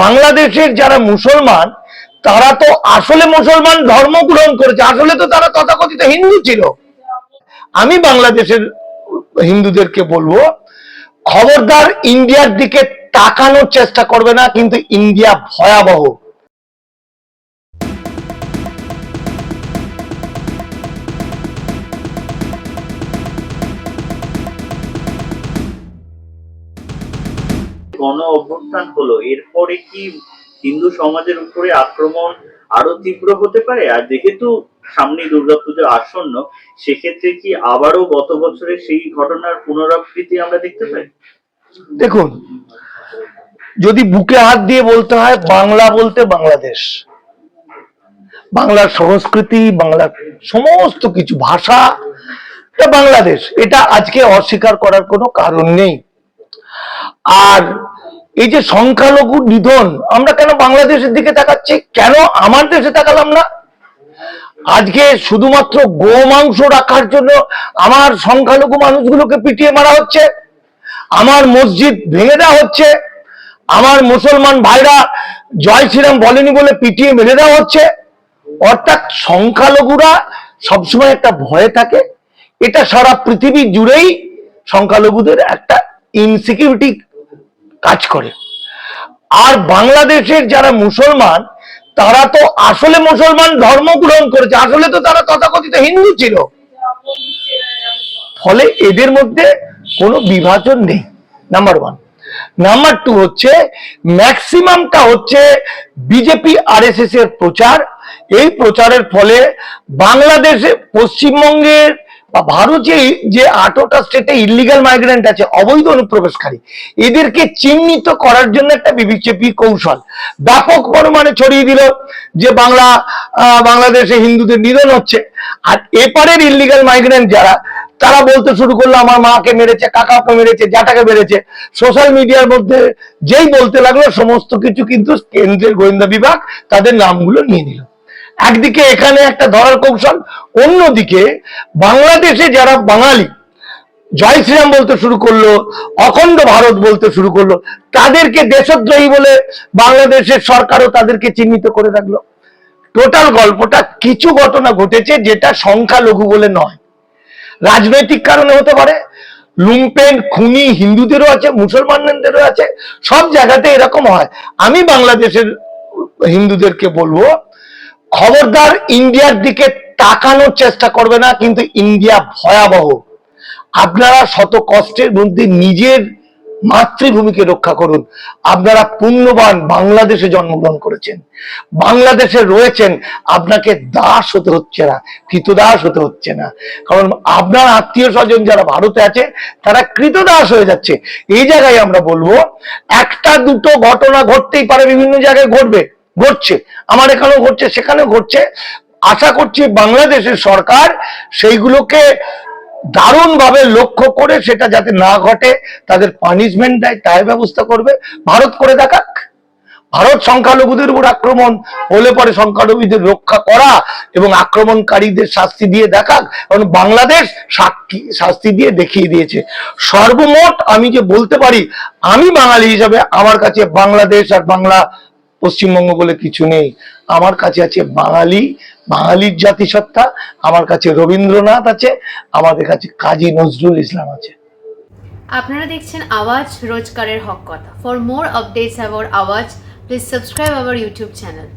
বাংলাদেশের যারা মুসলমান, তারা তো আসলে মুসলমান ধর্ম গ্রহণ করেছে। আসলে তো তারা তথাকথিত হিন্দু ছিল। আমি বাংলাদেশের হিন্দুদেরকে বলব, খবরদার ইন্ডিয়ার দিকে তাকানোর চেষ্টা করবে না, কিন্তু ইন্ডিয়া ভয়াবহ। গণ অভ্যুত্থান হলো, এরপরে কি হিন্দু সমাজের উপরে আক্রমণ আরও তীব্র হতে পারে? আর যেহেতু সামনে দুর্গাপুজো আসন্ন, সেক্ষেত্রে কি আবারও গত বছরের সেই ঘটনার পুনরাবৃত্তি আমরা দেখতে পাই? দেখুন, যদি বুকে হাত দিয়ে বলতে হয়, বাংলা বলতে বাংলাদেশ। বাংলার সংস্কৃতি, বাংলার সমস্ত কিছু, ভাষা বাংলাদেশ। এটা আজকে অস্বীকার করার কোনো কারণ নেই। আর এই যে সংখ্যালঘু নিধন, আমরা কেন বাংলাদেশের দিকে তাকাচ্ছি? কেন আমার দেশে তাকালাম না? আজকে শুধুমাত্র গো মাংস রাখার জন্য আমার সংখ্যালঘু মানুষগুলোকে পিটিয়ে মারা হচ্ছে, আমার মসজিদ ভেঙে দেওয়া হচ্ছে, আমার মুসলমান ভাইরা জয় শ্রীরাম বলেনি বলে পিটিয়ে মেরে দেওয়া হচ্ছে। অর্থাৎ সংখ্যালঘুরা সবসময় একটা ভয়ে থাকে। এটা সারা পৃথিবী জুড়েই সংখ্যালঘুদের একটা ইনসিকিউরিটি কাজ করে। আর বাংলাদেশের যারা মুসলমান, তারা তো আসলে মুসলমান ধর্ম গ্রহণ করেছে। আসলে তো তারা তথাকথিত হিন্দু ছিল। ফলে এদের মধ্যে কোনো বিভাজন নেই নাম্বার ওয়ান নাম্বার টু হচ্ছে ম্যাক্সিমামটা হচ্ছে বিজেপি আরএসএস এর প্রচার। এই প্রচারের ফলে বাংলাদেশে পশ্চিমবঙ্গের বা ভারতে যে আটটা স্টেটে ইলিগাল মাইগ্রেন্ট আছে, অবৈধ অনুপ্রবেশকারী, এদেরকে চিহ্নিত করার জন্য একটা বিজেপি কৌশল। ব্যাপক পরিমাণে ছড়িয়ে দিল যে বাংলা বাংলাদেশে হিন্দুদের নিধন হচ্ছে। আর এপারের ইলিগাল মাইগ্রেন্ট যারা, তারা বলতে শুরু করল, আমার মাকে মেরেছে, কাকাকে মেরেছে জাটাকে মেরেছে। সোশ্যাল মিডিয়ার মধ্যে যেই বলতে লাগল, সমস্ত কিছু কিন্তু কেন্দ্রের গোয়েন্দা বিভাগ তাদের নামগুলো নিয়ে নিল। একদিকে এখানে একটা ধরার কৌশল, অন্যদিকে বাংলাদেশে যারা বাঙালি, জয় শ্রীরাম বলতে শুরু করল, অখণ্ড ভারত বলতে শুরু করল, তাদেরকে দেশদ্রোহী বলে বাংলাদেশের সরকারও তাদেরকে চিহ্নিত করে রাখল। টোটাল গল্পটা কিছু ঘটনা ঘটেছে যেটা সংখ্যালঘু বলে নয়। রাজনৈতিক কারণে হতে পারে, লুম্পেন, খুনি হিন্দুদেরও আছে, মুসলমানদেরও আছে, সব জায়গাতে এরকম হয়। আমি বাংলাদেশের হিন্দুদেরকে বলব খবরদার ইন্ডিয়ার দিকে তাকানোর চেষ্টা করবে না, কিন্তু ইন্ডিয়া ভয়াবহ। আপনারা শত কষ্টের মধ্যে নিজের মাতৃভূমিকে রক্ষা করুন। আপনারা পুণ্যবান বাংলাদেশে জন্মগ্রহণ করেছেন। বাংলাদেশে রয়েছেন, আপনাকে দাস হতে হচ্ছে না, কৃতদাস হতে হচ্ছে না। কারণ আপনার আত্মীয় স্বজন যারা ভারতে আছে, তারা কৃতদাস হয়ে যাচ্ছে। এই জায়গায় আমরা বলব, একটা দুটো ঘটনা ঘটতেই পারে, বিভিন্ন জায়গায় ঘটবে। ঘটছে, আমার এখানেও ঘটছে, সেখানেও ঘটছে। আশা করছি বাংলাদেশের সরকার সেইগুলোকে দারুণ ভাবে লক্ষ্য করে সেটা যাতে না ঘটে, তাদের পানিশমেন্ট দেয়, তাই ব্যবস্থা করবে। ভারত করে দেখাক। ভারত সংখ্যালঘুদের উপর আক্রমণ হলে পরে সংখ্যালঘুদের রক্ষা করা এবং আক্রমণকারীদের শাস্তি দিয়ে দেখাক, কারণ বাংলাদেশ সাক্ষী, শাস্তি দিয়ে দেখিয়ে দিয়েছে। সর্বমোট আমি যে বলতে পারি, আমি বাঙালি হিসাবে আমার কাছে বাংলাদেশ আর বাংলা পশ্চিমবঙ্গ বলে কিছু নেই। আমার কাছে আছে বাঙালি, বাঙালির জাতিসত্তা, আমার কাছে রবীন্দ্রনাথ আছে, আমাদের কাছে কাজী নজরুল ইসলাম আছে। আপনারা দেখছেন আওয়াজ রোজকারের হক কথা। For more updates about Awaaz please subscribe our YouTube channel